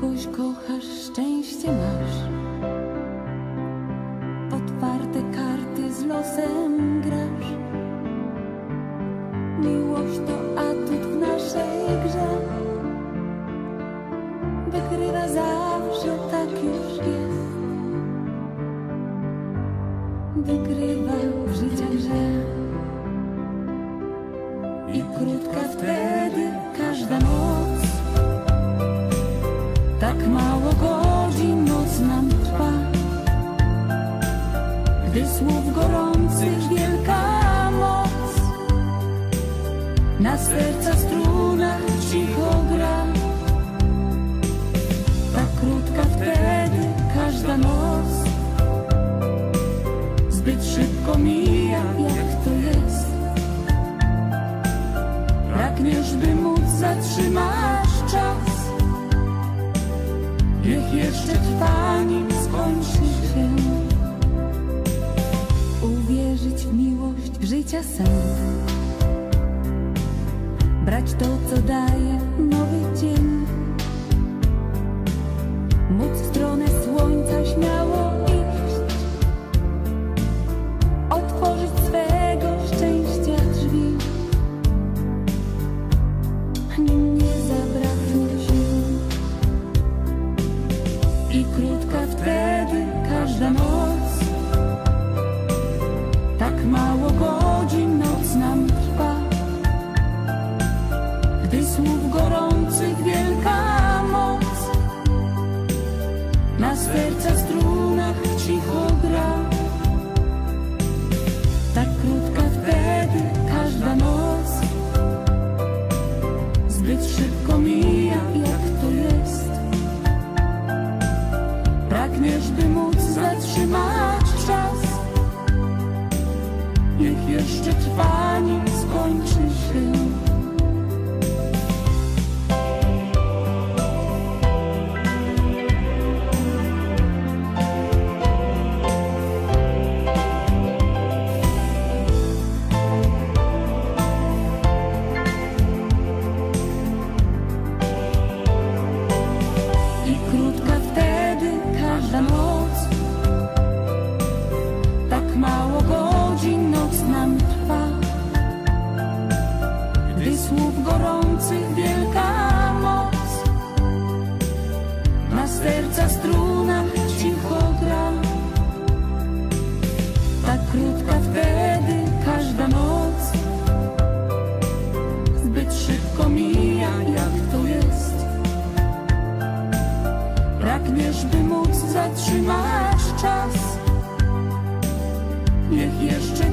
kogoś kochasz, szczęście masz. Otwarte karty z losem grasz. Miłość to atut w naszej grze. Wygrywa zawsze, tak już jest. Wygrywa w życia grze. I krótka wtedy każda noc. Gdy słów gorących wielka moc Na serca strunach cicho gra życia sens. Brać to, co daje nowy dzień. Móc w stronę słońca śmiało iść. Otworzyć swego szczęścia drzwi. Nim nie zabraknie sił. I krótka gdy słów gorących wielka moc na serca strunach cicho gra. Tak krótka wtedy każda noc, zbyt szybko mija, jak to jest. Pragniesz, by móc zatrzymać czas. Niech jeszcze trwa, nim skończy się. Słów gorących wielka moc na serca strunach cicho gra. Tak krótka wtedy każda noc, zbyt szybko mija, jak to jest. Pragniesz, by móc zatrzymać czas. Niech jeszcze